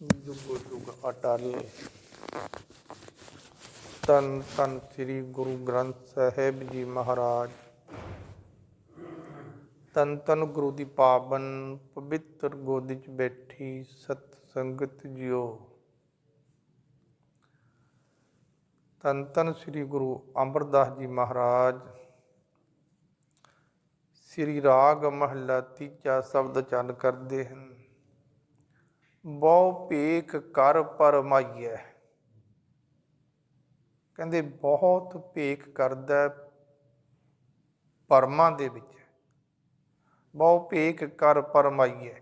ਜੁਗ ਜੁਗ ਅਟਲ ਤਨ ਤਨ ਸ੍ਰੀ ਗੁਰੂ ਗ੍ਰੰਥ ਸਾਹਿਬ ਜੀ ਮਹਾਰਾਜ, ਤਨ ਤਨ ਗੁਰੂ ਦੀ ਪਾਵਨ ਪਵਿੱਤਰ ਗੋਦੀ 'ਚ ਬੈਠੀ ਸਤ ਸੰਗਤ ਜਿਓ। ਤਨ ਤਨ ਸ੍ਰੀ ਗੁਰੂ ਅਮਰਦਾਸ ਜੀ ਮਹਾਰਾਜ, ਸ੍ਰੀ ਰਾਗ ਮਹਲਾ ਤੀਜਾ ਸ਼ਬਦ ਚੰਨ ਕਰਦੇ ਹਨ। ਬਹੁ ਭੇਖ ਕਰ ਪਰਮਾਈਐ ਕਹਿੰਦੇ ਬਹੁਤ ਭੇਖ ਕਰਦਾ ਹੈ ਦੇ ਵਿੱਚ। ਬਹੁ ਭੇਖ ਕਰ ਪਰਮਾਈਐ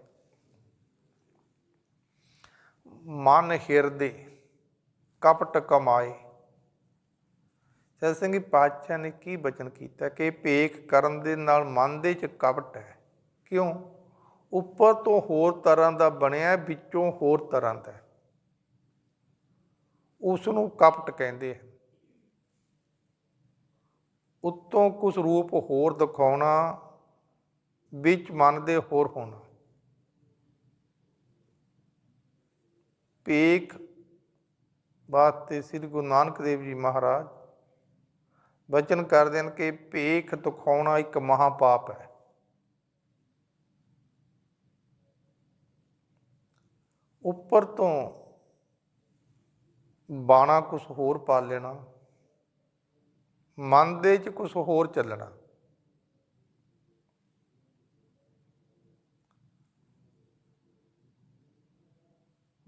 ਮਨ ਹਿਰਦੇ ਕਪਟ ਕਮਾਏ। ਸਤ ਸਿੰਘ ਪਾਤਸ਼ਾਹ ਨੇ ਕੀ ਬਚਨ ਕੀਤਾ ਕਿ ਭੇਖ ਕਰਨ ਦੇ ਨਾਲ ਮਨ ਦੇ ਚ ਕਪਟ ਹੈ? ਕਿਉਂ? ਉੱਪਰ ਤੋਂ ਹੋਰ ਤਰ੍ਹਾਂ ਦਾ ਬਣਿਆ, ਵਿੱਚੋਂ ਹੋਰ ਤਰ੍ਹਾਂ ਦਾ ਹੈ। ਉਸ ਨੂੰ ਕਪਟ ਕਹਿੰਦੇ ਹਨ। ਉੱਤੋਂ ਕੁਝ ਰੂਪ ਹੋਰ ਦਿਖਾਉਣਾ, ਵਿੱਚ ਮਨ ਦੇ ਹੋਰ ਹੋਣਾ। ਭੇਖ ਵਾਸਤੇ ਸ੍ਰੀ ਗੁਰੂ ਨਾਨਕ ਦੇਵ ਜੀ ਮਹਾਰਾਜ, ਬਚਨ ਕਰਦੇ ਹਨ ਕਿ ਭੇਖ ਦਿਖਾਉਣਾ ਇੱਕ ਮਹਾ ਪਾਪ ਹੈ। ਉੱਪਰ ਤੋਂ ਬਾਣਾ ਕੁਝ ਹੋਰ ਪਾ ਲੈਣਾ, ਮਨ ਦੇ ਚ ਕੁਝ ਹੋਰ ਚੱਲਣਾ।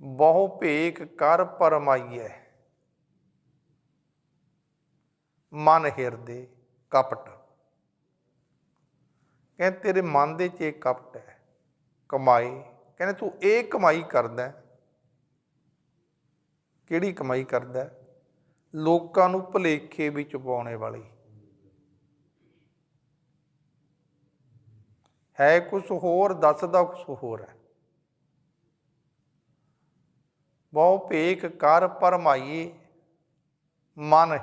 ਬਹੁ ਭੇਕ ਕਰ ਪਰਮਾਈਐ, ਮਨ ਹਿਰਦੇ ਕਪਟ। ਕਹਿੰਦੇ ਤੇਰੇ ਮਨ ਦੇ ਚ ਇਹ ਕਪਟ ਹੈ, ਕਮਾਈ ਕਹਿੰਦੇ ਤੂੰ ਇਹ ਕਮਾਈ ਕਰਦਾ ਕਿਹੜੀ ਕਮਾਈ ਕਰਦਾ ਲੋਕਾਂ ਨੂੰ ਭੁਲੇਖੇ ਵਿੱਚ ਪਾਉਣੇ ਵਾਲੀ। ਹੈ ਕੁਝ ਹੋਰ, ਦੱਸਦਾ ਕੁਝ ਹੋਰ ਹੈ। ਬਹੁ ਭੇਖ ਕਰ ਪਰਮਾਈ ਮਨ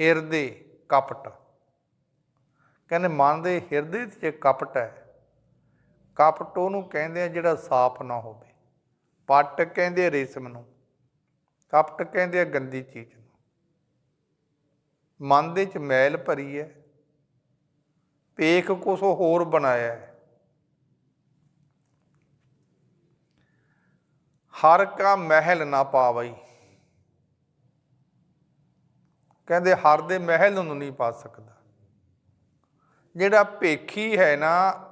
ਹਿਰਦੇ ਕਪਟ। ਕਹਿੰਦੇ ਮਨ ਦੇ ਹਿਰਦੇ 'ਚ ਕਪਟ ਹੈ ਕਪਟ ਉਹਨੂੰ ਕਹਿੰਦੇ ਆ ਜਿਹੜਾ ਸਾਫ਼ ਨਾ ਹੋਵੇ। ਪੱਟ ਕਹਿੰਦੇ ਆ ਰੇਸ਼ਮ ਨੂੰ, ਕਪਟ ਕਹਿੰਦੇ ਆ ਗੰਦੀ ਚੀਜ਼ ਨੂੰ। ਮਨ ਦੇ 'ਚ ਮੈਲ ਭਰੀ ਹੈ। ਪੇਖ ਕੁਛ ਹੋਰ ਬਣਾਇਆ ਹੈ। ਹਰ ਕਾ ਮਹਿਲ ਨਾ ਪਾਵਈ। ਕਹਿੰਦੇ ਹਰ ਦੇ ਮਹਿਲ ਨੂੰ ਨਹੀਂ ਪਾ ਸਕਦਾ। ਜਿਹੜਾ ਭੇਖੀ ਹੈ ਨਾ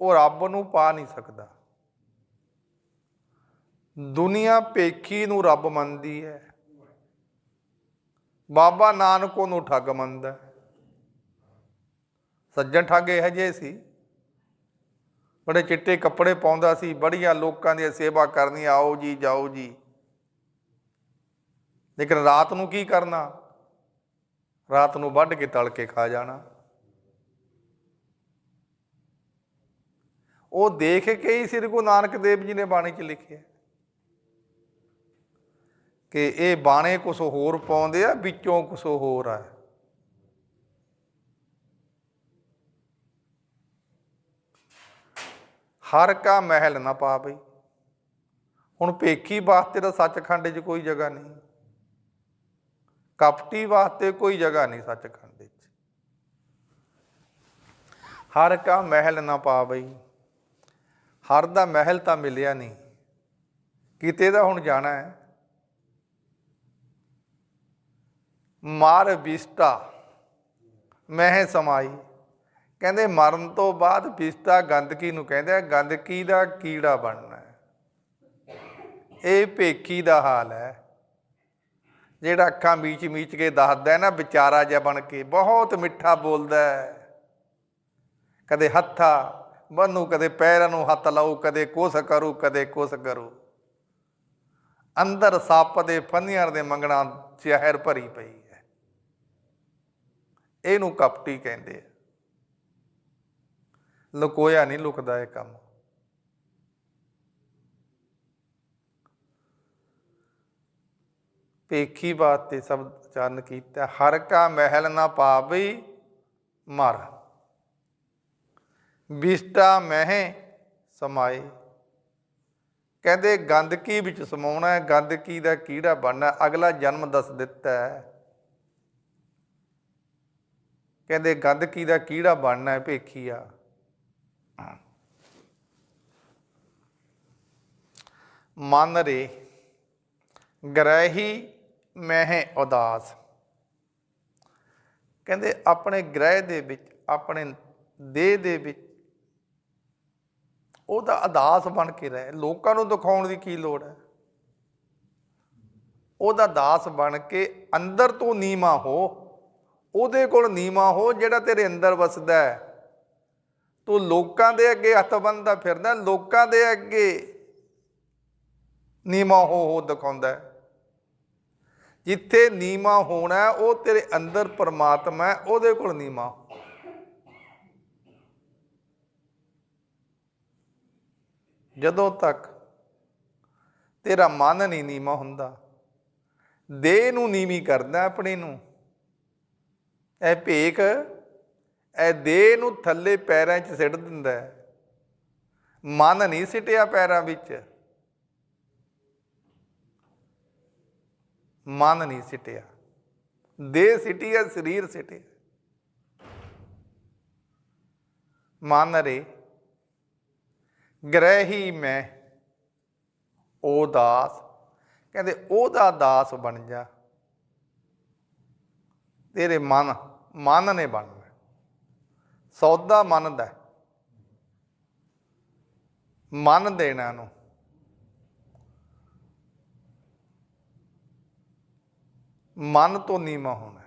ਉਹ ਰੱਬ ਨੂੰ ਪਾ ਨਹੀਂ ਸਕਦਾ। ਦੁਨੀਆ ਭੇਖੀ ਨੂੰ ਰੱਬ ਮੰਨਦੀ ਹੈ। ਬਾਬਾ ਨਾਨਕ ਨੂੰ ਠੱਗ ਮੰਨਦਾ ਸੱਜਣ ਠੱਗ ਇਹ ਜਿਹੇ ਸੀ। ਬੜੇ ਚਿੱਟੇ ਕੱਪੜੇ ਪਾਉਂਦਾ ਸੀ। ਬੜੀਆਂ ਲੋਕਾਂ ਦੀ ਸੇਵਾ ਕਰਨੀ, ਆਓ ਜੀ, ਜਾਓ ਜੀ। ਲੇਕਿਨ ਰਾਤ ਨੂੰ ਕੀ ਕਰਨਾ? ਰਾਤ ਨੂੰ ਵੱਢ ਕੇ ਤਲ ਕੇ ਖਾ ਜਾਣਾ। ਉਹ ਦੇਖ ਕੇ ਹੀ ਸ੍ਰੀ ਗੁਰੂ ਨਾਨਕ ਦੇਵ ਜੀ ਨੇ ਬਾਣੀ 'ਚ ਲਿਖਿਆ ਕਿ ਇਹ ਬਾਣੇ ਕੁਛ ਹੋਰ ਪਾਉਂਦੇ ਆ, ਵਿੱਚੋਂ ਕੁਛ ਹੋਰ ਆ। ਹਰ ਕਾ ਮਹਿਲ ਨਾ ਪਾ ਬਈ ਹੁਣ ਭੇਖੀ ਵਾਸਤੇ ਤਾਂ ਸੱਚਖੰਡ 'ਚ ਕੋਈ ਜਗ੍ਹਾ ਨਹੀਂ। ਕਪਟੀ ਵਾਸਤੇ ਕੋਈ ਜਗ੍ਹਾ ਨਹੀਂ ਸੱਚਖੰਡ 'ਚ। ਹਰ ਕਾ ਮਹਿਲ ਨਾ ਪਾ ਬਈ ਹਰ ਦਾ ਮਹਿਲ ਤਾਂ ਮਿਲਿਆ ਨਹੀਂ। ਕਿਤੇ ਦਾ ਹੁਣ ਜਾਣਾ ਹੈ? ਮਾਰ ਬਿਸਟਾ ਮਹਿ ਸਮਾਈ। ਕਹਿੰਦੇ, ਮਰਨ ਤੋਂ ਬਾਅਦ ਬਿਸਟਾ ਗੰਦਗੀ ਨੂੰ ਕਹਿੰਦੇ ਆ, ਗੰਦਗੀ ਦਾ ਕੀੜਾ ਬਣਨਾ ਹੈ। ਇਹ ਭੇਖੀ ਦਾ ਹਾਲ ਹੈ। ਜਿਹੜਾ ਅੱਖਾਂ ਮੀਚ ਮੀਚ ਕੇ ਦੱਸਦਾ ਹੈ ਨਾ, ਵਿਚਾਰਾ ਜਿਹਾ ਬਣ ਕੇ, ਬਹੁਤ ਮਿੱਠਾ ਬੋਲਦਾ ਹੈ। ਕਦੇ ਹੱਥਾ ਬੰਨੂ ਕਦੇ ਪੈਰਾਂ ਨੂੰ ਹੱਥ ਲਾਉ ਕਦੇ ਕੁਛ ਕਰੂ, ਕਦੇ ਕੁਛ ਕਰੂ। ਅੰਦਰ ਸੱਪ ਦੇ ਫੰਨਿਆਂ ਦੇ ਮੰਗਣਾ ਜ਼ਹਿਰ ਭਰੀ ਪਈ ਹੈ। ਇਹਨੂੰ ਕਪਟੀ ਕਹਿੰਦੇ ਆ। ਲੁਕੋਇਆ ਨਹੀਂ ਲੁਕਦਾ ਇਹ ਕੰਮ। ਪੇਖੀ ਬਾਤ ਤੇ ਸਭ ਚਰਨ ਕੀਤਾ, ਹਰ ਕਾ ਮਹਿਲ ਨਾ ਪਾਵਈ ਮਰ। ਵਿਸ਼ਟਾ ਮਹਿ ਸਮਾਏ। ਕਹਿੰਦੇ ਗੰਦਗੀ ਵਿੱਚ ਸਮਾਉਣਾ ਹੈ ਗੰਦਗੀ ਦਾ ਕੀੜਾ ਬਣਨਾ ਅਗਲਾ ਜਨਮ ਦੱਸ ਦਿੱਤਾ ਹੈ। ਕਹਿੰਦੇ ਗੰਦਗੀ ਦਾ ਕੀੜਾ ਬਣਨਾ ਹੈ ਭੇਖੀਆ ਮਨ ਰੇ ਗ੍ਰਹਿ ਮਹਿ ਉਦਾਸ। ਕਹਿੰਦੇ, ਆਪਣੇ ਗ੍ਰਹਿ ਦੇ ਵਿੱਚ, ਆਪਣੇ ਦੇਹ ਦੇ ਵਿੱਚ ਉਹਦਾ ਅਦਾਸ ਬਣ ਕੇ ਰਹੇ। ਲੋਕਾਂ ਨੂੰ ਦਿਖਾਉਣ ਦੀ ਕੀ ਲੋੜ ਹੈ? ਉਹਦਾ ਦਾਸ ਬਣ ਕੇ ਅੰਦਰ ਤੋਂ ਨੀਮਾ ਹੋ। ਉਹਦੇ ਕੋਲ ਨੀਮਾ ਹੋ ਜਿਹੜਾ ਤੇਰੇ ਅੰਦਰ ਵਸਦਾ ਹੈ। ਤੂੰ ਲੋਕਾਂ ਦੇ ਅੱਗੇ ਹੱਥ ਬੰਨਦਾ ਫਿਰਦਾ, ਲੋਕਾਂ ਦੇ ਅੱਗੇ ਨੀਮਾ ਹੋ ਹੋ ਦਿਖਾਉਂਦਾ ਜਿੱਥੇ ਨੀਮਾ ਹੋਣਾ, ਉਹ ਤੇਰੇ ਅੰਦਰ ਪਰਮਾਤਮਾ ਹੈ, ਉਹਦੇ ਕੋਲ ਨੀਮਾ ਜਦੋਂ ਤੱਕ ਤੇਰਾ ਮਨ ਨਹੀਂ ਨੀਮਾ ਹੁੰਦਾ, ਦੇਹ ਨੂੰ ਨੀਵੀਂ ਕਰਦਾ ਆਪਣੇ ਨੂੰ। ਇਹ ਭੇਖ, ਇਹ ਦੇਹ ਨੂੰ ਥੱਲੇ ਪੈਰਾਂ 'ਚ ਸਿੱਟ ਦਿੰਦਾ ਹੈ। ਮਨ ਨਹੀਂ ਸਿੱਟਿਆ ਪੈਰਾਂ ਵਿੱਚ। ਮਨ ਨਹੀਂ ਸਿੱਟਿਆ। ਦੇਹ ਸਿੱਟਿਆ ਸਰੀਰ ਸਿੱਟਿਆ। ਮਨ ਰੇ ਗ੍ਰਹਿ ਹੀ ਮੈਂ, ਉਹ ਦਾਸ। ਕਹਿੰਦੇ, ਉਹਦਾ ਦਾਸ ਬਣ ਜਾ। ਤੇਰੇ ਮਨ ਮਨ ਨੇ ਬਣਨਾ। ਸੌਦਾ ਮਨ ਦਾ। ਮਨ ਦੇਣਾ ਨੂੰ ਮਨ ਤੋਂ ਨੀਮਾ ਹੋਣਾ।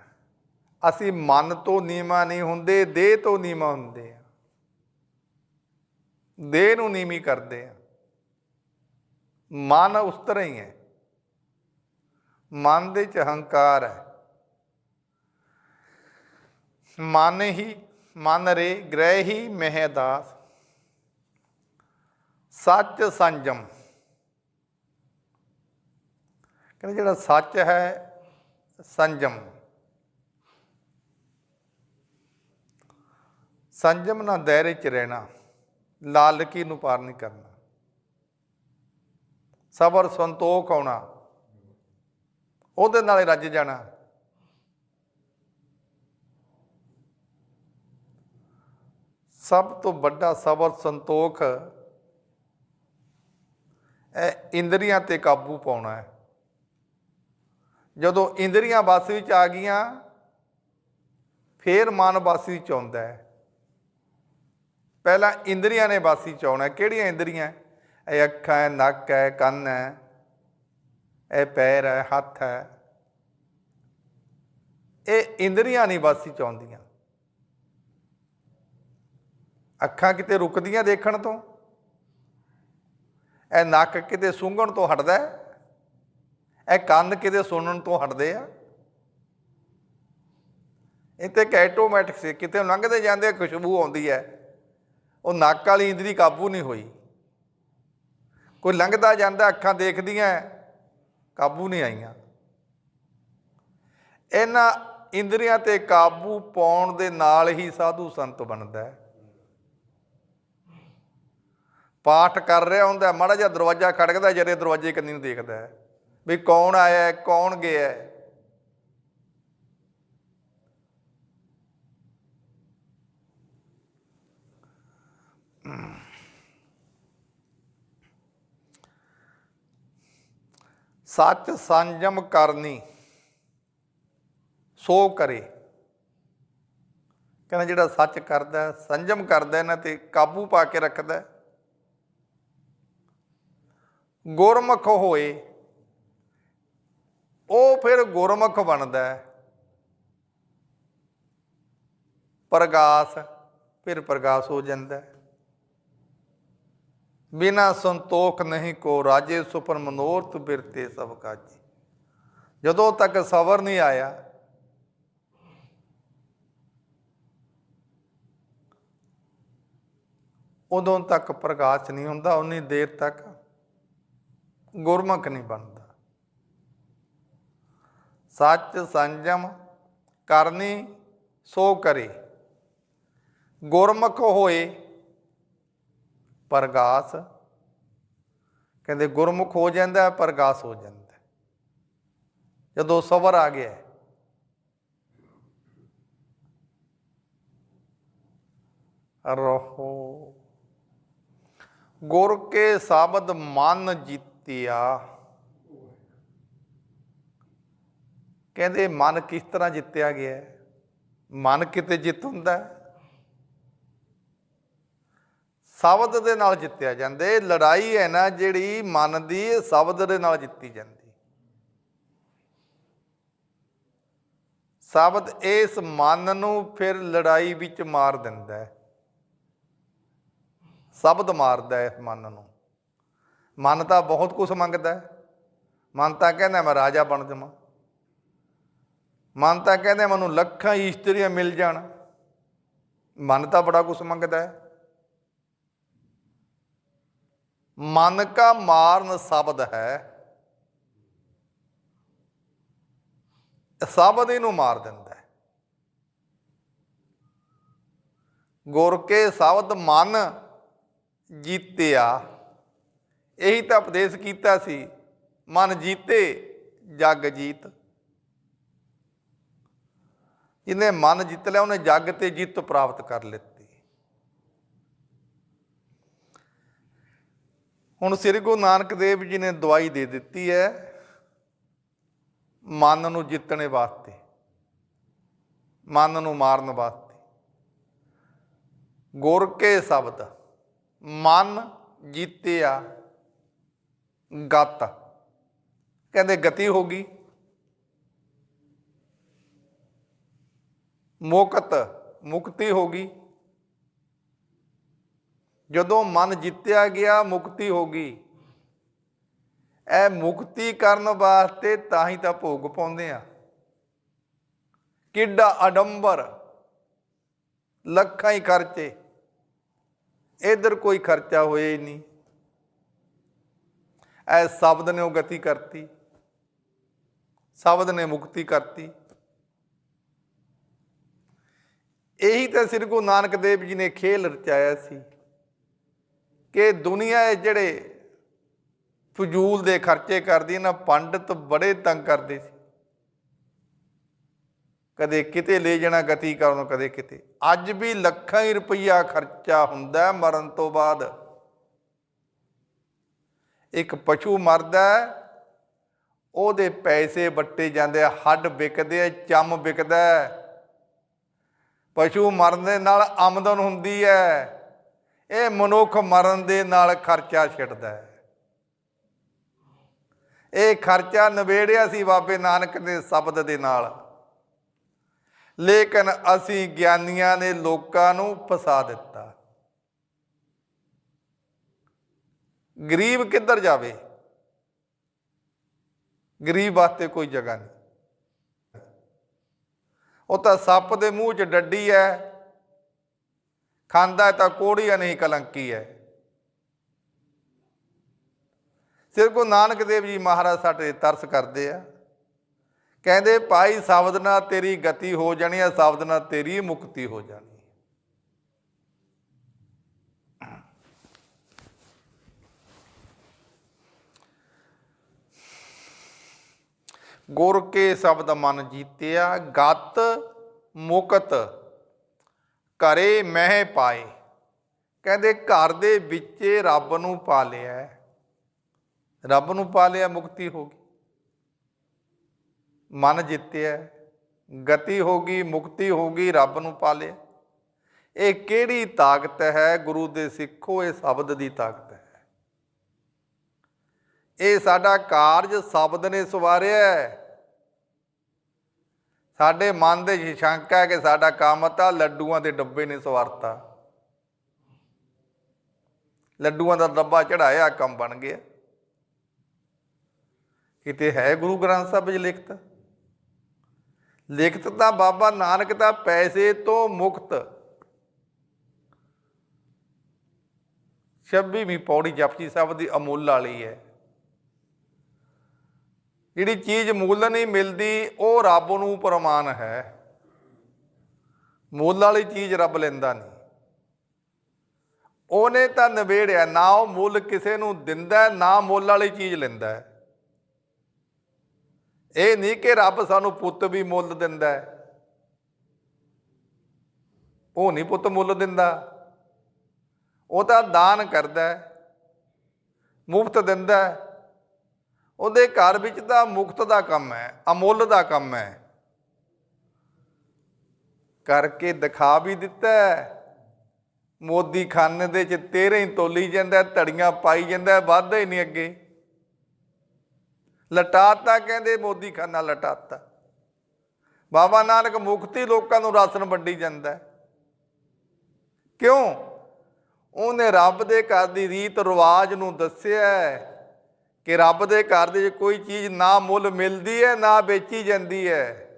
ਅਸੀਂ ਮਨ ਤੋਂ ਨੀਮਾ ਨਹੀਂ ਹੁੰਦੇ, ਦੇਹ ਤੋਂ ਨੀਮਾ ਹੁੰਦੇ ਆ। ਦੇਹ ਨੂੰ ਨੀਵੀਂ ਕਰਦੇ ਆ। ਮਨ ਉਸ ਤਰ੍ਹਾਂ ਹੀ ਹੈ। ਮਨ ਦੇ ਚ ਹੰਕਾਰ ਹੈ। ਮਨ ਹੀ, ਮਨ ਰੇ ਗ੍ਰਹਿ ਹੀ ਮਹਿਦਾਸ ਸੱਚ ਸੰਜਮ। ਕਹਿੰਦੇ ਜਿਹੜਾ ਸੱਚ ਹੈ, ਸੰਜਮ। ਸੰਜਮ ਨਾਲ ਦਾਇਰੇ ਚ ਰਹਿਣਾ। ਲਾਲਕੀ ਨੂੰ ਪਾਰ ਨਹੀਂ ਕਰਨਾ। ਸਬਰ, ਸੰਤੋਖ ਆਉਣਾ, ਉਹਦੇ ਨਾਲੇ ਰੱਜ ਜਾਣਾ। ਸਭ ਤੋਂ ਵੱਡਾ ਸਬਰ, ਸੰਤੋਖ, ਇਹ ਇੰਦਰੀਆਂ ਤੇ ਕਾਬੂ ਪਾਉਣਾ ਹੈ। ਜਦੋਂ ਇੰਦਰੀਆਂ ਬਸ ਵਿੱਚ ਆ ਗਈਆਂ, ਫੇਰ ਮਨ ਬਸ ਵਿੱਚ ਆਉਂਦਾ ਹੈ। ਪਹਿਲਾਂ ਇੰਦਰੀਆਂ ਨੇ ਬਾਸੀ ਚ ਆਉਣਾ ਕਿਹੜੀਆਂ ਇੰਦਰੀਆਂ? ਇਹ ਅੱਖਾਂ ਹੈ, ਨੱਕ ਹੈ, ਕੰਨ ਹੈ, ਇਹ ਪੈਰ ਹੈ, ਹੱਥ ਹੈ। ਇਹ ਇੰਦਰੀਆਂ ਨਹੀਂ ਬਾਸੀ ਚ ਆਉਂਦੀਆਂ ਅੱਖਾਂ ਕਿਤੇ ਰੁਕਦੀਆਂ ਦੇਖਣ ਤੋਂ? ਇਹ ਨੱਕ ਕਿਤੇ ਸੁੰਘਣ ਤੋਂ ਹਟਦਾ ਹੈ? ਇਹ ਕੰਨ ਕਿਤੇ ਸੁਣਨ ਤੋਂ ਹਟਦੇ ਆ? ਇਹ ਤੇ ਇੱਕ ਆਟੋਮੈਟਿਕ ਸੀ, ਕਿਤੇ ਲੰਘਦੇ ਜਾਂਦੇ ਖੁਸ਼ਬੂ ਆਉਂਦੀ ਹੈ। ਉਹ ਨੱਕ ਵਾਲੀ ਇੰਦਰੀ ਕਾਬੂ ਨਹੀਂ ਹੋਈ। ਕੋਈ ਲੰਘਦਾ ਜਾਂਦਾ, ਅੱਖਾਂ ਦੇਖਦੀਆਂ, ਕਾਬੂ ਨਹੀਂ ਆਈਆਂ। ਇਹਨਾਂ ਇੰਦਰੀਆਂ ਤੇ ਕਾਬੂ ਪਾਉਣ ਦੇ ਨਾਲ ਹੀ ਸਾਧੂ ਸੰਤ ਬਣਦਾ ਹੈ। ਪਾਠ ਕਰ ਰਿਹਾ ਹੁੰਦਾ, ਮਾੜਾ ਜਿਹਾ ਦਰਵਾਜ਼ਾ ਖੜਕਦਾ, ਜਰੇ ਦਰਵਾਜ਼ੇ ਕੰਨੀ ਨੂੰ ਦੇਖਦਾ ਹੈ। ਵੀ ਕੌਣ ਆਇਆ ਕੌਣ ਗਿਆ ਹੈ ਸੱਚ ਸੰਜਮ ਕਰਨੀ, ਸੋ ਕਰੇ। ਕਹਿੰਦਾ ਜਿਹੜਾ ਸੱਚ ਕਰਦਾ, ਸੰਜਮ ਕਰਦਾ, ਇਹਨਾਂ ਤੇ ਕਾਬੂ ਪਾ ਕੇ ਰੱਖਦਾ। ਗੁਰਮੁਖ ਹੋਏ, ਉਹ ਫਿਰ ਗੁਰਮੁਖ ਬਣਦਾ। ਹੈ ਪ੍ਰਗਾਸ, ਫਿਰ ਪ੍ਰਗਾਸ ਹੋ ਜਾਂਦਾ। ਹੈ ਬਿਨਾ ਸੰਤੋਖ ਨਹੀਂ ਕੋ ਰਾਜੇ ਸੁਪਰ ਮਨੋਰਥ ਬਿਰਤੇ ਸਭ ਕਾਜੀ। ਜਦੋਂ ਤੱਕ ਸਬਰ ਨਹੀਂ ਆਇਆ, ਉਦੋਂ ਤੱਕ ਪ੍ਰਕਾਸ਼ ਨਹੀਂ ਹੁੰਦਾ, ਉਨੀ ਦੇਰ ਤੱਕ ਗੁਰਮੁਖ ਨਹੀਂ ਬਣਦਾ। ਸੱਚ ਸੰਜਮ ਕਰਨੀ ਸੋ ਕਰੇ, ਗੁਰਮੁਖ ਹੋਏ ਪ੍ਰਗਾਸ। ਕਹਿੰਦੇ ਗੁਰਮੁਖ ਹੋ ਜਾਂਦਾ ਪ੍ਰਗਾਸ ਹੋ ਜਾਂਦਾ ਜਦੋਂ ਸਬਰ ਆ ਗਿਆ ਰਹੋ। ਗੁਰ ਕੇ ਸਾਬਦ ਮਨ ਜਿੱਤਿਆ। ਕਹਿੰਦੇ ਮਨ ਕਿਸ ਤਰ੍ਹਾਂ ਜਿੱਤਿਆ ਗਿਆ ਮਨ ਕਿਤੇ ਜਿੱਤ ਹੁੰਦਾ ਹੈ? ਸ਼ਬਦ ਦੇ ਨਾਲ ਜਿੱਤਿਆ ਜਾਂਦਾ। ਇਹ ਲੜਾਈ ਹੈ ਨਾ ਜਿਹੜੀ ਮਨ ਦੀ ਸ਼ਬਦ ਦੇ ਨਾਲ ਜਿੱਤੀ ਜਾਂਦੀ। ਸ਼ਬਦ ਇਸ ਮਨ ਨੂੰ ਫਿਰ ਲੜਾਈ ਵਿੱਚ ਮਾਰ ਦਿੰਦਾ ਹੈ। ਸ਼ਬਦ ਮਾਰਦਾ ਹੈ ਇਸ ਮਨ ਨੂੰ। ਮਨ ਤਾਂ ਬਹੁਤ ਕੁਝ ਮੰਗਦਾ ਹੈ। ਮਨ ਤਾਂ ਕਹਿੰਦਾ ਮੈਂ ਰਾਜਾ ਬਣ ਜਾਵਾਂ। ਮਨ ਤਾਂ ਕਹਿੰਦਾ ਮੈਨੂੰ ਲੱਖਾਂ ਇਸਤਰੀਆਂ ਮਿਲ ਜਾਣ। ਮਨ ਤਾਂ ਬੜਾ ਕੁਝ ਮੰਗਦਾ ਹੈ। ਮਨ ਕਾ ਮਾਰਨ ਸ਼ਬਦ ਹੈ। ਸ਼ਬਦ ਇਹਨੂੰ ਮਾਰ ਦਿੰਦਾ ਹੈ। ਗੁਰ ਕੇ ਸ਼ਬਦ ਮਨ ਜੀਤਿਆ। ਇਹੀ ਤਾਂ ਉਪਦੇਸ਼ ਕੀਤਾ ਸੀ, ਮਨ ਜੀਤੇ, ਜਗ ਜੀਤ। ਜਿਹਨੇ ਮਨ ਜਿੱਤ ਲਿਆ, ਉਹਨੇ ਜੱਗ ਤੇ ਜਿੱਤ ਪ੍ਰਾਪਤ ਕਰ ਲਿੱਤੀ। ਹੁਣ ਸ੍ਰੀ ਗੁਰੂ ਨਾਨਕ ਦੇਵ ਜੀ ਨੇ ਦਵਾਈ ਦੇ ਦਿੱਤੀ ਹੈ, ਮਨ ਨੂੰ ਜਿੱਤਣੇ ਵਾਸਤੇ, ਮਨ ਨੂੰ ਮਾਰਨ ਵਾਸਤੇ। ਗੁਰ ਕੇ ਸ਼ਬਦ, ਮਨ ਜਿੱਤਿਆ ਗਤ। ਕਹਿੰਦੇ ਗਤੀ ਹੋ ਗਈ। ਮੁਕਤ, ਮੁਕਤੀ ਹੋ ਗਈ। ਜਦੋਂ ਮਨ ਜਿੱਤਿਆ ਗਿਆ, ਮੁਕਤੀ ਹੋ ਗਈ। ਇਹ ਮੁਕਤੀ ਕਰਨ ਵਾਸਤੇ ਤਾਂ ਹੀ ਤਾਂ ਭੋਗ ਪਾਉਂਦੇ ਆ। ਕਿੱਡਾ ਅਡੰਬਰ, ਲੱਖਾਂ ਹੀ ਖਰਚੇ। ਇਧਰ ਕੋਈ ਖਰਚਾ ਹੋਇਆ ਹੀ ਨਹੀਂ। ਐ ਸ਼ਬਦ ਨੇ ਉਹ ਗਤੀ ਕਰਤੀ। ਸ਼ਬਦ ਨੇ ਮੁਕਤੀ ਕਰਤੀ। ਇਹੀ ਤਾਂ ਸ੍ਰੀ ਗੁਰੂ ਨਾਨਕ ਦੇਵ ਜੀ ਨੇ ਖੇਲ ਰਚਾਇਆ ਸੀ। ਕਿ ਦੁਨੀਆ ਜਿਹੜੇ ਫਜ਼ੂਲ ਦੇ ਖਰਚੇ ਕਰਦੀ ਨਾ ਪੰਡਤ ਬੜੇ ਤੰਗ ਕਰਦੇ ਸੀ। ਕਦੇ ਕਿਤੇ ਲੈ ਜਾਣਾ ਗਤੀ ਕਰਨ, ਕਦੇ ਕਿਤੇ। ਅੱਜ ਵੀ ਲੱਖਾਂ ਹੀ ਰੁਪਈਆ ਖਰਚਾ ਹੁੰਦਾ ਮਰਨ ਤੋਂ ਬਾਅਦ। ਇੱਕ ਪਸ਼ੂ ਮਰਦਾ ਉਹਦੇ ਪੈਸੇ ਵੱਟੇ ਜਾਂਦੇ ਆ, ਹੱਡ ਵਿਕਦੇ ਆ, ਚਮ ਵਿਕਦਾ ਪਸ਼ੂ ਮਰਨ ਦੇ ਨਾਲ ਆਮਦਨ ਹੁੰਦੀ ਹੈ। ਇਹ ਮਨੁੱਖ ਮਰਨ ਦੇ ਨਾਲ ਖਰਚਾ ਛਿੜਦਾ ਹੈ। ਇਹ ਖਰਚਾ ਨਵੇੜਿਆ ਸੀ ਬਾਬੇ ਨਾਨਕ ਦੇ ਸ਼ਬਦ ਦੇ ਨਾਲ। ਲੇਕਿਨ ਅਸੀਂ ਗਿਆਨੀਆਂ ਨੇ ਲੋਕਾਂ ਨੂੰ ਫਸਾ ਦਿੱਤਾ। ਗਰੀਬ ਕਿੱਧਰ ਜਾਵੇ? ਗਰੀਬ ਵਾਸਤੇ ਕੋਈ ਜਗ੍ਹਾ ਨਹੀਂ। ਉਹ ਤਾਂ ਸੱਪ ਦੇ ਮੂੰਹ 'ਚ ਡੱਡੀ ਹੈ। ਖਾਂਦਾ ਹੈ ਤਾਂ ਕੋੜੀਆ ਨਹੀਂ ਕਲੰਕੀ ਹੈ ਸਿਰ ਕੋ ਨਾਨਕ ਦੇਵ ਜੀ ਮਹਾਰਾਜ ਸਾਡੇ ਤਰਸ ਕਰਦੇ ਆ ਕਹਿੰਦੇ, ਭਾਈ, ਸ਼ਬਦ ਨਾਲ ਤੇਰੀ ਗਤੀ ਹੋ ਜਾਣੀ ਹੈ, ਸ਼ਬਦ ਨਾਲ ਤੇਰੀ ਮੁਕਤੀ ਹੋ ਜਾਣੀ ਹੈ। ਗੁਰ ਕੇ ਸ਼ਬਦ ਮਨ ਜੀਤਿਆ, ਗਤ ਮੁਕਤ ਘਰੇ ਮਹਿ ਪਾਏ। ਕਹਿੰਦੇ ਘਰ ਦੇ ਵਿੱਚ ਰੱਬ ਨੂੰ ਪਾ ਲਿਆ। ਰੱਬ ਨੂੰ ਪਾ ਲਿਆ, ਮੁਕਤੀ ਹੋ ਗਈ। ਮਨ ਜਿੱਤਿਆ, ਗਤੀ ਹੋ ਗਈ, ਮੁਕਤੀ ਹੋ ਗਈ, ਰੱਬ ਨੂੰ ਪਾ ਲਿਆ। ਇਹ ਕਿਹੜੀ ਤਾਕਤ ਹੈ? ਗੁਰੂ ਦੇ ਸਿੱਖੋ, ਇਹ ਸ਼ਬਦ ਦੀ ਤਾਕਤ ਹੈ। ਇਹ ਸਾਡਾ ਕਾਰਜ ਸ਼ਬਦ ਨੇ ਸਵਾਰਿਆ। ਹੈ ਸਾਡੇ ਮਨ ਦੇ ਸ਼ੰਕਾ ਹੈ ਕਿ ਸਾਡਾ ਕੰਮ ਤਾਂ ਲੱਡੂਆਂ ਦੇ ਡੱਬੇ ਨੇ ਸਵਾਰਤਾ। ਲੱਡੂਆਂ ਦਾ ਡੱਬਾ ਚੜਾਇਆ, ਕੰਮ ਬਣ ਗਿਆ। ਕਿਤੇ ਹੈ ਗੁਰੂ ਗ੍ਰੰਥ ਸਾਹਿਬ ਵਿੱਚ ਲਿਖਤ? ਲਿਖਤ ਤਾਂ ਬਾਬਾ ਨਾਨਕ ਦਾ ਪੈਸੇ ਤੋਂ ਮੁਕਤ। 26ਵੀਂ ਪੌੜੀ ਜਪਜੀ ਸਾਹਿਬ ਦੀ ਅਮੁੱਲ ਵਾਲੀ ਹੈ। ਜਿਹੜੀ ਚੀਜ਼ ਮੁੱਲ ਨਹੀਂ ਮਿਲਦੀ, ਉਹ ਰੱਬ ਨੂੰ ਪ੍ਰਮਾਨ ਹੈ। ਮੁੱਲ ਵਾਲੀ ਚੀਜ਼ ਰੱਬ ਲੈਂਦਾ ਨਹੀਂ। ਉਹਨੇ ਤਾਂ ਨਵੇੜਿਆ ਨਾ ਉਹ ਮੁੱਲ ਕਿਸੇ ਨੂੰ ਦਿੰਦਾ, ਨਾ ਮੁੱਲ ਵਾਲੀ ਚੀਜ਼ ਲੈਂਦਾ। ਇਹ ਨਹੀਂ ਕਿ ਰੱਬ ਸਾਨੂੰ ਪੁੱਤ ਵੀ ਮੁੱਲ ਦਿੰਦਾ। ਉਹ ਨਹੀਂ ਪੁੱਤ ਮੁੱਲ ਦਿੰਦਾ। ਉਹ ਤਾਂ ਦਾਨ ਕਰਦਾ, ਮੁਫਤ ਦਿੰਦਾ। ਉਹਦੇ ਘਰ ਵਿੱਚ ਤਾਂ ਮੁਕਤ ਦਾ ਕੰਮ ਹੈ ਅਮੁੱਲ ਦਾ ਕੰਮ ਹੈ। ਕਰਕੇ ਦਿਖਾ ਵੀ ਦਿੱਤਾ ਮੋਦੀ ਖਾਨੇ ਦੇ ਚ ਤੇਰੇ ਹੀ ਤੋਲੀ ਜਾਂਦਾ ਧੜੀਆਂ ਪਾਈ ਜਾਂਦਾ ਹੈ, ਵੱਧਦਾ ਹੀ ਨਹੀਂ ਅੱਗੇ। ਲਟਾਤਾ ਕਹਿੰਦੇ ਮੋਦੀ ਖਾਨਾ ਲਟਾਤਾ। ਬਾਬਾ ਨਾਨਕ ਮੁਕਤੀ ਲੋਕਾਂ ਨੂੰ ਰਾਸ਼ਨ ਵੰਡੀ ਜਾਂਦਾ ਕਿਉਂ? ਉਹਨੇ ਰੱਬ ਦੇ ਘਰ ਦੀ ਰੀਤ ਰਿਵਾਜ ਨੂੰ ਦੱਸਿਆ ਕਿ ਰੱਬ ਦੇ ਘਰ ਦੇ ਵਿੱਚ ਕੋਈ ਚੀਜ਼ ਨਾ ਮੁੱਲ ਮਿਲਦੀ ਹੈ, ਨਾ ਵੇਚੀ ਜਾਂਦੀ ਹੈ।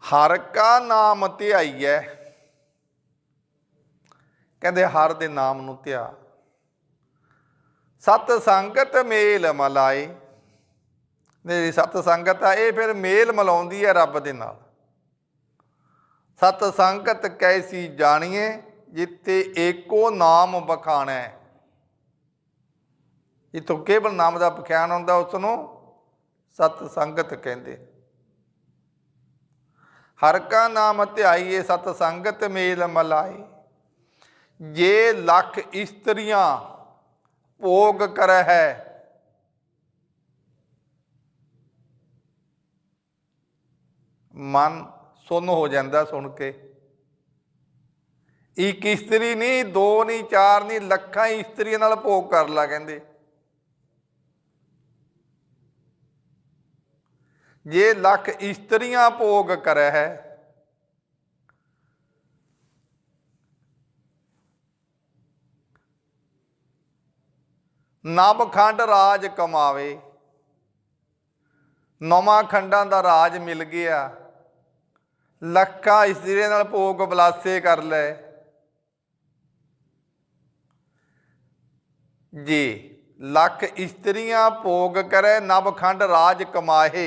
ਹਰ ਕਾ ਨਾਮ ਧਿਆਈਐ। ਕਹਿੰਦੇ ਹਰ ਦੇ ਨਾਮ ਨੂੰ ਧਿਆ। ਸਤ ਸੰਗਤ ਮੇਲ ਮਲਾਏ। ਜਿਹੜੀ ਸਤ ਸੰਗਤ ਆ, ਇਹ ਫਿਰ ਮੇਲ ਮਲਾਉਂਦੀ ਹੈ ਰੱਬ ਦੇ ਨਾਲ। ਸਤ ਸੰਗਤ ਕੈਸੀ ਜਾਣੀਏ ਜਿੱਤੇ ਏਕੋ ਨਾਮ ਬਖਾਣਾ ਇਤੋਂ ਕੇਵਲ ਨਾਮ ਦਾ ਪਖਿਆਨ ਹੁੰਦਾ ਉਸ ਨੂੰ ਸਤ ਸੰਗਤ ਕਹਿੰਦੇ। ਹਰ ਕਾ ਨਾਮ ਧਿਆਈਏ, ਸਤ ਸੰਗਤ ਮੇਲ ਮਲਾਈ ਜੇ ਲੱਖ ਇਸਤਰੀਆਂ ਭੋਗ ਕਰਹਿ, ਮਨ ਸੁੰਨ ਹੋ ਜਾਂਦਾ ਸੁਣ ਕੇ। ਇੱਕ ਇਸਤਰੀ ਨਹੀਂ ਦੋ ਨਹੀਂ ਚਾਰ ਨਹੀਂ ਲੱਖਾਂ ਇਸਤਰੀਆਂ ਨਾਲ ਭੋਗ ਕਰ ਲਾ ਕਹਿੰਦੇ। ਜੇ ਲੱਖ ਇਸਤਰੀਆਂ ਭੋਗ ਕਰੈ ਹੈ ਨਵ ਖੰਡ ਰਾਜ ਕਮਾਵੇ, ਨਵਾਂ ਖੰਡਾਂ ਦਾ ਰਾਜ ਮਿਲ ਗਿਆ। ਲੱਖਾਂ ਇਸਤਰੀਆਂ ਨਾਲ ਭੋਗ ਬਲਾਸੇ ਕਰ ਲੈ। ਜੀ, ਲੱਖ ਇਸਤਰੀਆਂ ਭੋਗ ਕਰੇ ਨਵਖੰਡ ਰਾਜ ਕਮਾਹੇ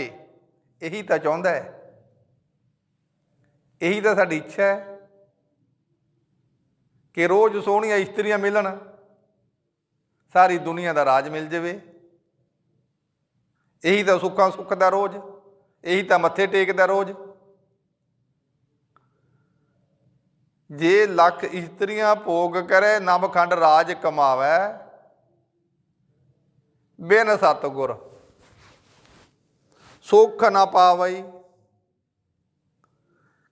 ਇਹੀ ਤਾਂ ਚਾਹੁੰਦਾ ਹੈ। ਇਹੀ ਤਾਂ ਸਾਡੀ ਇੱਛਾ ਹੈ ਕਿ ਰੋਜ਼ ਸੋਹਣੀਆਂ ਇਸਤਰੀਆਂ ਮਿਲਣ, ਸਾਰੀ ਦੁਨੀਆ ਦਾ ਰਾਜ ਮਿਲ ਜਾਵੇ। ਇਹੀ ਤਾਂ ਸੁੱਖਾਂ ਸੁੱਖ ਦਾ ਰੋਜ਼, ਇਹੀ ਤਾਂ ਮੱਥੇ ਟੇਕਦਾ ਰੋਜ਼। ਜੇ ਲੱਖ ਇਸਤਰੀਆਂ ਭੋਗ ਕਰੇ ਨਵਖੰਡ ਰਾਜ ਕਮਾਵੇ। ਬਿਨ ਸਤਗੁਰ। ਸੁੱਖ ਨਾ ਪਾਵਈ।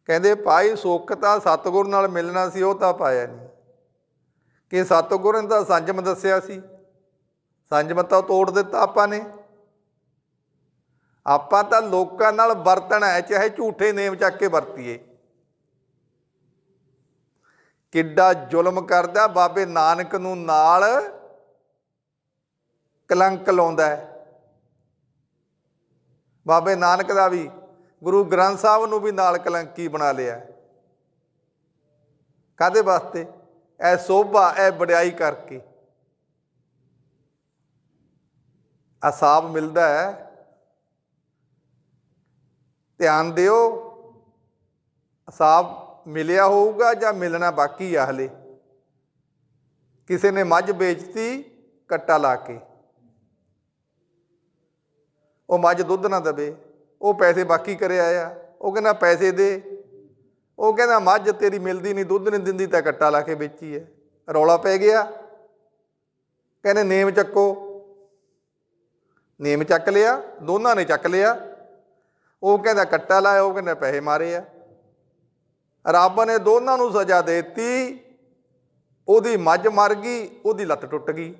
ਕਹਿੰਦੇ, ਭਾਈ, ਸੁੱਖ ਤਾਂ ਸਤਗੁਰ ਨਾਲ ਮਿਲਣਾ ਸੀ, ਉਹ ਤਾਂ ਪਾਇਆ ਨਹੀਂ। ਕਿ ਸਤਗੁਰ ਨੇ ਤਾਂ ਸੰਜਮ ਦੱਸਿਆ ਸੀ। ਸੰਜਮ ਤਾਂ ਤੋੜ ਦਿੱਤਾ ਆਪਾਂ ਨੇ। ਆਪਾਂ ਤਾਂ ਲੋਕਾਂ ਨਾਲ ਵਰਤਣਾ ਹੈ, ਚਾਹੇ ਝੂਠੇ ਨੇਮ ਚੱਕ ਕੇ ਵਰਤੀਏ। ਕਿੱਡਾ ਜ਼ੁਲਮ ਕਰਦਾ ਬਾਬੇ ਨਾਨਕ ਨੂੰ ਨਾਲ ਕਲੰਕ ਲਾਉਂਦਾ ਬਾਬੇ ਨਾਨਕ ਦਾ ਵੀ, ਗੁਰੂ ਗ੍ਰੰਥ ਸਾਹਿਬ ਨੂੰ ਵੀ ਨਾਲ ਕਲੰਕੀ ਬਣਾ ਲਿਆ ਕਾਦੇ ਵਾਸਤੇ? ਐ ਸੋਭਾ ਐ ਵਡਿਆਈ ਕਰਕੇ। ਅਸਾਬ ਮਿਲਦਾ ਹੈ। ਧਿਆਨ ਦਿਓ ਅਸਾਬ ਮਿਲਿਆ ਹੋਊਗਾ ਜਾਂ ਮਿਲਣਾ ਬਾਕੀ ਆ ਹਲੇ? ਕਿਸੇ ਨੇ ਮੱਝ ਵੇਚਤੀ, ਕੱਟਾ ਲਾ ਕੇ। ਉਹ ਮੱਝ ਦੁੱਧ ਨਾ ਦਵੇ, ਉਹ ਪੈਸੇ ਬਾਕੀ ਕਰਿਆ ਆਇਆ। ਉਹ ਕਹਿੰਦਾ ਪੈਸੇ ਦੇ। ਉਹ ਕਹਿੰਦਾ ਮੱਝ ਤੇਰੀ ਮਿਲਦੀ ਨਹੀਂ, ਦੁੱਧ ਨਹੀਂ ਦਿੰਦੀ ਤਾਂ ਕੱਟਾ ਲਾ ਕੇ ਵੇਚੀ ਹੈ। ਰੌਲਾ ਪੈ ਗਿਆ। ਕਹਿੰਦੇ ਨੇਮ ਚੱਕੋ। ਨੇਮ ਚੱਕ ਲਿਆ, ਦੋਨਾਂ ਨੇ ਚੱਕ ਲਿਆ। ਉਹ ਕਹਿੰਦਾ ਕੱਟਾ ਲਾਇਆ, ਉਹ ਕਹਿੰਦਾ ਪੈਸੇ ਮਾਰੇ ਆ। ਰੱਬ ਨੇ ਦੋਨਾਂ ਨੂੰ ਸਜ਼ਾ ਦੇਤੀ, ਉਹਦੀ ਮੱਝ ਮਰ ਗਈ, ਉਹਦੀ ਲੱਤ ਟੁੱਟ ਗਈ।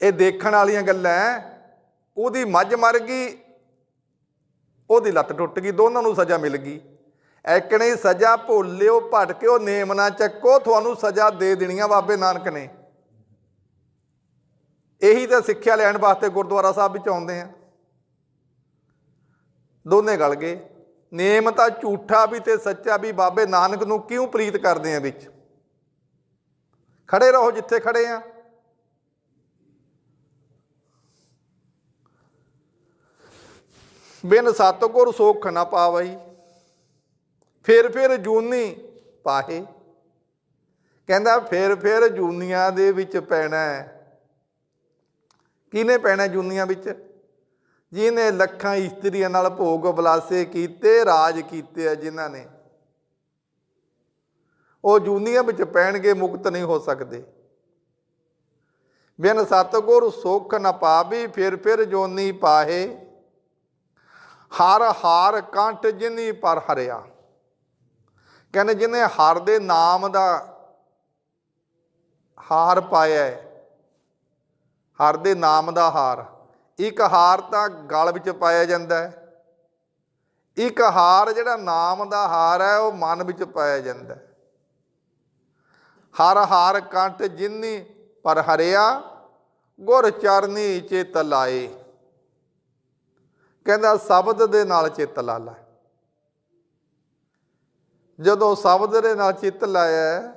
ਇਹ ਦੇਖਣ ਵਾਲੀਆਂ ਗੱਲਾਂ ਉਹਦੀ ਮੱਝ ਮਰ ਗਈ, ਉਹਦੀ ਲੱਤ ਟੁੱਟ ਗਈ, ਦੋਨਾਂ ਨੂੰ ਸਜ਼ਾ ਮਿਲ ਗਈ। ਐਕਣੇ ਸਜ਼ਾ ਭੁੱਲਿਓ, ਭਟਕਿਓ, ਨੇਮ ਨਾ ਚੱਕੋ, ਤੁਹਾਨੂੰ ਸਜ਼ਾ ਦੇ ਦੇਣੀਆਂ ਬਾਬੇ ਨਾਨਕ ਨੇ। ਇਹੀ ਤਾਂ ਸਿੱਖਿਆ ਲੈਣ ਵਾਸਤੇ ਗੁਰਦੁਆਰਾ ਸਾਹਿਬ ਵਿੱਚ ਆਉਂਦੇ ਆ। ਦੋਨੇ ਗਲ ਗਏ। ਨੇਮ ਤਾਂ ਝੂਠਾ ਵੀ ਤੇ ਸੱਚਾ ਵੀ ਬਾਬੇ ਨਾਨਕ ਨੂੰ ਕਿਉਂ ਪ੍ਰੀਤ ਕਰਦੇ ਆ ਵਿੱਚ? ਖੜੇ ਰਹੋ ਜਿੱਥੇ ਖੜੇ ਆ। ਬਿਨ ਸਤਗੁਰ ਸੁਖ ਨਾ ਪਾਵਈ, ਫਿਰ ਫਿਰ ਜੂਨੀ ਪਾਹੇ। ਕਹਿੰਦਾ ਫਿਰ ਫਿਰ ਜੂਨੀਆਂ ਦੇ ਵਿੱਚ ਪੈਣਾ ਹੈ। ਕਿਹਨੇ ਪੈਣਾ ਜੂਨੀਆਂ ਵਿੱਚ? ਜਿਹਨੇ ਲੱਖਾਂ ਇਸਤਰੀਆਂ ਨਾਲ ਭੋਗ ਬਲਾਸੇ ਕੀਤੇ, ਰਾਜ ਕੀਤੇ ਆ ਜਿਨ੍ਹਾਂ ਨੇ। ਉਹ ਜੂਨੀਆਂ ਵਿੱਚ ਪੈਣਗੇ, ਮੁਕਤ ਨਹੀਂ ਹੋ ਸਕਦੇ। ਬਿਨ ਸਤਗੁਰ ਸੁਖ ਨ ਪਾਵੀ, ਫਿਰ ਫਿਰ ਜੋਨੀ ਪਾਹੇ। ਹਰ ਹਾਰ ਕੰਠ ਜਿਨੀ ਪਰ ਹਰਿਆ। ਕਹਿੰਦੇ ਜਿਹਨੇ ਹਰ ਦੇ ਨਾਮ ਦਾ ਹਾਰ ਪਾਇਆ ਹਰ ਦੇ ਨਾਮ ਦਾ ਹਾਰ। ਇੱਕ ਹਾਰ ਤਾਂ ਗਲ ਵਿੱਚ ਪਾਇਆ ਜਾਂਦਾ ਹੈ। ਇੱਕ ਹਾਰ ਜਿਹੜਾ ਨਾਮ ਦਾ ਹਾਰ ਹੈ, ਉਹ ਮਨ ਵਿੱਚ ਪਾਇਆ ਜਾਂਦਾ ਹੈ। ਹਰ ਹਾਰ ਕੰਠ ਜਿੰਨੀ ਪਰ ਹਰਿਆ, ਗੁਰ ਚਰਨੀ ਚਿਤ ਲਾਏ। ਕਹਿੰਦਾ ਸ਼ਬਦ ਦੇ ਨਾਲ ਚਿੱਤ ਲਾ ਲੈ। ਜਦੋਂ ਸ਼ਬਦ ਦੇ ਨਾਲ ਚਿੱਤ ਲਾਇਆ,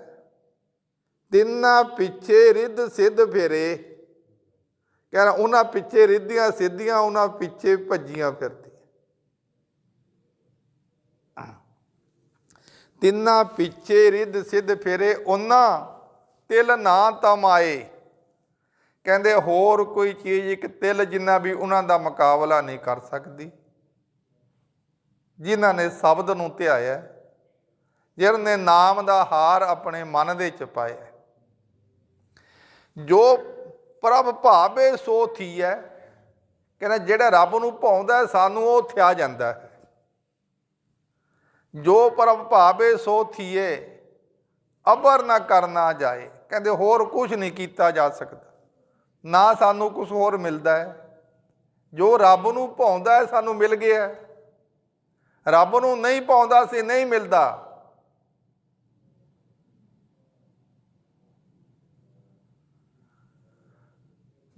ਤਿੰਨਾਂ ਪਿੱਛੇ ਰਿੱਧ ਸਿੱਧ ਫੇਰੇ। ਕਹਿੰਦਾ ਉਹਨਾਂ ਪਿੱਛੇ ਰਿੱਧੀਆਂ ਸਿੱਧੀਆਂ, ਉਹਨਾਂ ਪਿੱਛੇ ਭੱਜੀਆਂ ਫਿਰਦੀਆਂ। ਤਿੰਨਾਂ ਪਿੱਛੇ ਰਿੱਧ ਸਿੱਧ ਫੇਰੇ, ਉਹਨਾਂ ਤਿਲ ਨਾ ਤਮਾਏ। ਕਹਿੰਦੇ, ਹੋਰ ਕੋਈ ਚੀਜ਼, ਇੱਕ ਤਿਲ ਜਿੰਨਾ ਵੀ ਉਹਨਾਂ ਦਾ ਮੁਕਾਬਲਾ ਨਹੀਂ ਕਰ ਸਕਦੀ, ਜਿਨ੍ਹਾਂ ਨੇ ਸ਼ਬਦ ਨੂੰ ਧਿਆਇਆ ਜਿਹਨਾਂ ਨੇ ਨਾਮ ਦਾ ਹਾਰ ਆਪਣੇ ਮਨ ਦੇ ਚ ਪਾਇਆ। ਜੋ ਪ੍ਰਭ ਭਾਵੇ ਸੋ ਥੀਐ। ਕਹਿੰਦਾ, ਜਿਹੜਾ ਰੱਬ ਨੂੰ ਭਾਉਂਦਾ ਸਾਨੂੰ ਉਹ ਥਿਆ ਜਾਂਦਾ। ਹੈ ਜੋ ਪ੍ਰਭ ਭਾਵੇ ਸੋ ਥੀਏ ਅਬਰ ਨਾ ਕਰਨਾ ਜਾਏ। ਕਹਿੰਦੇ, ਹੋਰ ਕੁਝ ਨਹੀਂ ਕੀਤਾ ਜਾ ਸਕਦਾ। ਨਾ ਸਾਨੂੰ ਕੁਝ ਹੋਰ ਮਿਲਦਾ ਹੈ। ਜੋ ਰੱਬ ਨੂੰ ਭਾਉਂਦਾ ਹੈ ਸਾਨੂੰ ਮਿਲ ਗਿਆ ਰੱਬ ਨੂੰ ਨਹੀਂ ਪਾਉਂਦਾ ਸੀ, ਨਹੀਂ ਮਿਲਦਾ।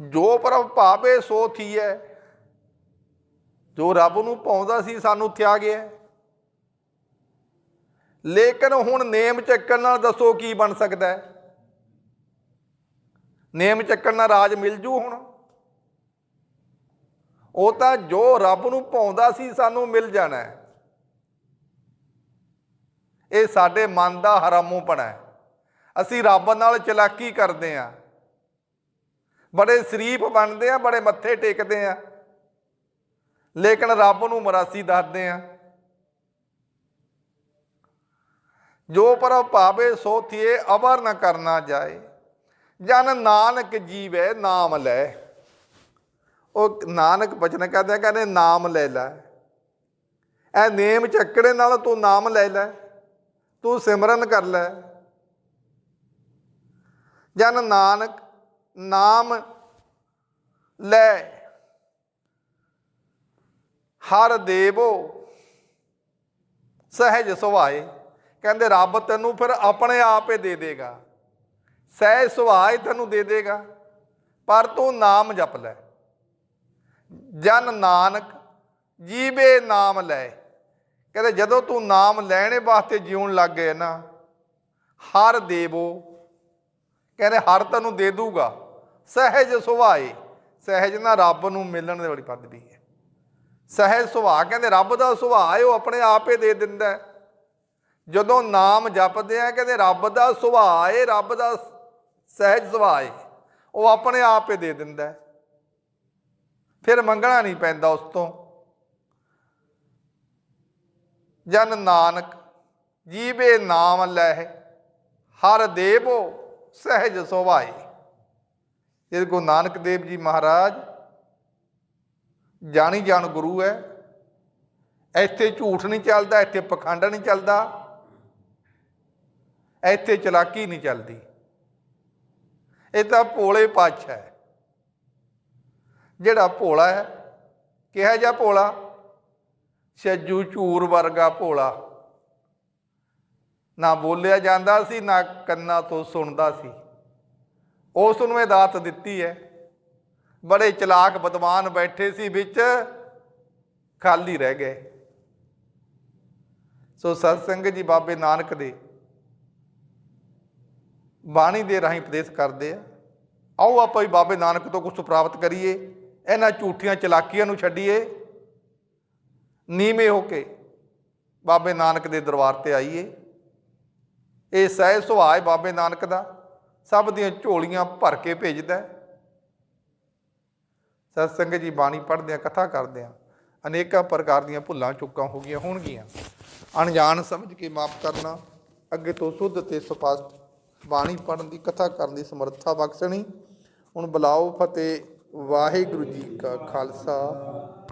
ਜੋ ਪ੍ਰਭ ਭਾਵੇ ਸੋ ਥੀਐ। ਜੋ ਰੱਬ ਨੂੰ ਭਾਉਂਦਾ ਸੀ ਸਾਨੂੰ ਥਿਆ ਗਿਆ। ਲੇਕਿਨ ਹੁਣ ਨੇਮ ਚੱਕਣ ਨਾਲ ਦੱਸੋ ਕੀ ਬਣ ਸਕਦਾ ਹੈ? ਨੇਮ ਚੱਕਣ ਨਾਲ ਰਾਜ ਮਿਲ ਜੂ ਹੁਣ। ਉਹ ਤਾਂ ਜੋ ਰੱਬ ਨੂੰ ਪਾਉਂਦਾ ਸੀ ਸਾਨੂੰ ਮਿਲ ਜਾਣਾ ਹੈ। ਇਹ ਸਾਡੇ ਮਨ ਦਾ ਹਰਾਮੂਪਣਾ ਹੈ। ਅਸੀਂ ਰੱਬ ਨਾਲ ਚਲਾਕੀ ਕਰਦੇ ਆ ਬੜੇ ਸ਼ਰੀਫ ਬਣਦੇ ਆ, ਬੜੇ ਮੱਥੇ ਟੇਕਦੇ ਆ। ਲੇਕਿਨ ਰੱਬ ਨੂੰ ਮਰਾਸੀ ਦੱਸਦੇ ਆ। ਜੋ ਪਰ ਭਾਵੇ ਸੋ ਥੀਏ, ਅਵਰ ਨ ਕਰਨਾ ਜਾਏ। ਜਨ ਨਾਨਕ ਜੀਵੇ, ਨਾਮ ਲੈ। ਉਹ ਨਾਨਕ ਬਚਨ ਕਹਿੰਦਾ ਕਹਿੰਦੇ ਨਾਮ ਲੈ ਲੈ। ਇਹ ਨੇਮ ਚੱਕੜੇ ਨਾਲ ਤੂੰ ਨਾਮ ਲੈ ਲੈ। ਤੂੰ ਸਿਮਰਨ ਕਰ ਲੈ। ਜਨ ਨਾਨਕ ਨਾਮ ਲੈ। ਹਰ ਦੇਵੋ ਸਹਿਜ ਸੁਭਾਏ। ਕਹਿੰਦੇ, ਰੱਬ ਤੈਨੂੰ ਫਿਰ ਆਪਣੇ ਆਪ ਹੀ ਦੇ ਦੇਗਾ। ਸਹਿਜ ਸੁਭਾਏ ਤੈਨੂੰ ਦੇ ਦੇਗਾ। ਪਰ ਤੂੰ ਨਾਮ ਜਪ ਲੈ। ਜਨ ਨਾਨਕ ਜੀਵੇ ਨਾਮ ਲੈ। ਕਹਿੰਦੇ, ਜਦੋਂ ਤੂੰ ਨਾਮ ਲੈਣੇ ਵਾਸਤੇ ਜਿਉਣ ਲੱਗ ਗਏ ਨਾ, ਹਰ ਦੇਵੋ, ਕਹਿੰਦੇ, ਹਰ ਤੈਨੂੰ ਦੇ ਦੂਗਾ। ਸਹਿਜ ਸੁਭਾਏ, ਸਹਿਜ ਨਾ ਰੱਬ ਨੂੰ ਮਿਲਣ ਦੇ ਬੜੀ ਪਦਵੀ ਹੈ। ਸਹਿਜ ਸੁਭਾਅ, ਕਹਿੰਦੇ ਰੱਬ ਦਾ ਸੁਭਾਅ ਹੈ ਉਹ ਆਪਣੇ ਆਪ ਹੀ ਦੇ ਦਿੰਦਾ ਹੈ। ਜਦੋਂ ਨਾਮ ਜਪਦੇ ਆ, ਕਹਿੰਦੇ ਰੱਬ ਦਾ ਸੁਭਾਅ ਹੈ ਰੱਬ ਦਾ ਸਹਿਜ ਸੁਭਾਅ ਹੈ। ਉਹ ਆਪਣੇ ਆਪ ਹੀ ਦੇ ਦਿੰਦਾ ਹੈ। ਫਿਰ ਮੰਗਣਾ ਨਹੀਂ ਪੈਂਦਾ ਉਸ ਤੋਂ। ਜਨ ਨਾਨਕ, ਜੀਵੇ ਨਾਮ ਲੈ ਹਰ ਦੇਵੋ ਸਹਿਜ ਸੁਭਾਏ। ਇਹ ਗੁਰੂ ਨਾਨਕ ਦੇਵ ਜੀ ਮਹਾਰਾਜ, ਜਾਣੀ ਜਾਣ ਗੁਰੂ ਹੈ। ਇੱਥੇ ਝੂਠ ਨਹੀਂ ਚੱਲਦਾ, ਇੱਥੇ ਪਖੰਡ ਨਹੀਂ ਚੱਲਦਾ, ਇੱਥੇ ਚਲਾਕੀ ਨਹੀਂ ਚੱਲਦੀ। ਇਹ ਤਾਂ ਭੋਲੇ ਪਾਤਸ਼ਾਹ ਹੈ। ਜਿਹੜਾ ਭੋਲਾ ਹੈ, ਕਿਹਾ ਜਾ ਭੋਲਾ? ਛੱਜੂ ਝੂਰ ਵਰਗਾ ਭੋਲਾ। ਨਾ ਬੋਲਿਆ ਜਾਂਦਾ ਸੀ, ਨਾ ਕੰਨਾਂ ਤੋਂ ਸੁਣਦਾ ਸੀ। ਉਸ ਨੂੰ ਇਹ ਦਾਤ ਦਿੱਤੀ ਹੈ। ਬੜੇ ਚਲਾਕ ਬਦਮਾਨ ਬੈਠੇ ਸੀ ਵਿੱਚ, ਖਾਲੀ ਰਹਿ ਗਏ। ਸੋ ਸਤਸੰਗ ਜੀ ਬਾਬੇ ਨਾਨਕ ਦੇ ਬਾਣੀ ਦੇ ਰਾਹੀਂ ਉਪਦੇਸ਼ ਕਰਦੇ ਆ। ਆਓ ਆਪਾਂ ਵੀ ਬਾਬੇ ਨਾਨਕ ਤੋਂ ਕੁਝ ਪ੍ਰਾਪਤ ਕਰੀਏ। ਇਹਨਾਂ ਝੂਠੀਆਂ ਚਲਾਕੀਆਂ ਨੂੰ ਛੱਡੀਏ। ਨੀਵੇਂ ਹੋ ਕੇ ਬਾਬੇ ਨਾਨਕ ਦੇ ਦਰਬਾਰ ਤੇ ਆਈਏ। ਇਹ ਸਹਿਜ ਸੁਭਾਅ ਹੈ ਬਾਬੇ ਨਾਨਕ ਦਾ। ਸਭ ਦੀਆਂ ਝੋਲੀਆਂ ਭਰ ਕੇ ਭੇਜਦਾ ਹੈ। ਸਤਸੰਗ ਜੀ ਬਾਣੀ ਪੜ੍ਹਦੇ ਆ ਕਥਾ ਕਰਦੇ ਆ ਅਨੇਕਾਂ ਪ੍ਰਕਾਰ ਦੀਆਂ ਭੁੱਲਾਂ ਚੁੱਕਾਂ ਹੋ ਗਈਆਂ ਹੋਣਗੀਆਂ। ਅਣਜਾਣ ਸਮਝ ਕੇ ਮਾਫ ਕਰਨਾ, ਅੱਗੇ ਤੋਂ ਸੁੱਧ ਤੇ ਸਪਸ਼ਟ ਬਾਣੀ ਪੜ੍ਹਨ ਦੀ, ਕਥਾ ਕਰਨ ਦੀ ਸਮਰੱਥਾ ਬਖਸ਼ਣੀ। ਹੁਣ ਬੁਲਾਓ ਫਤਿਹ ਵਾਹਿਗੁਰੂ ਜੀ ਕਾ ਖਾਲਸਾ।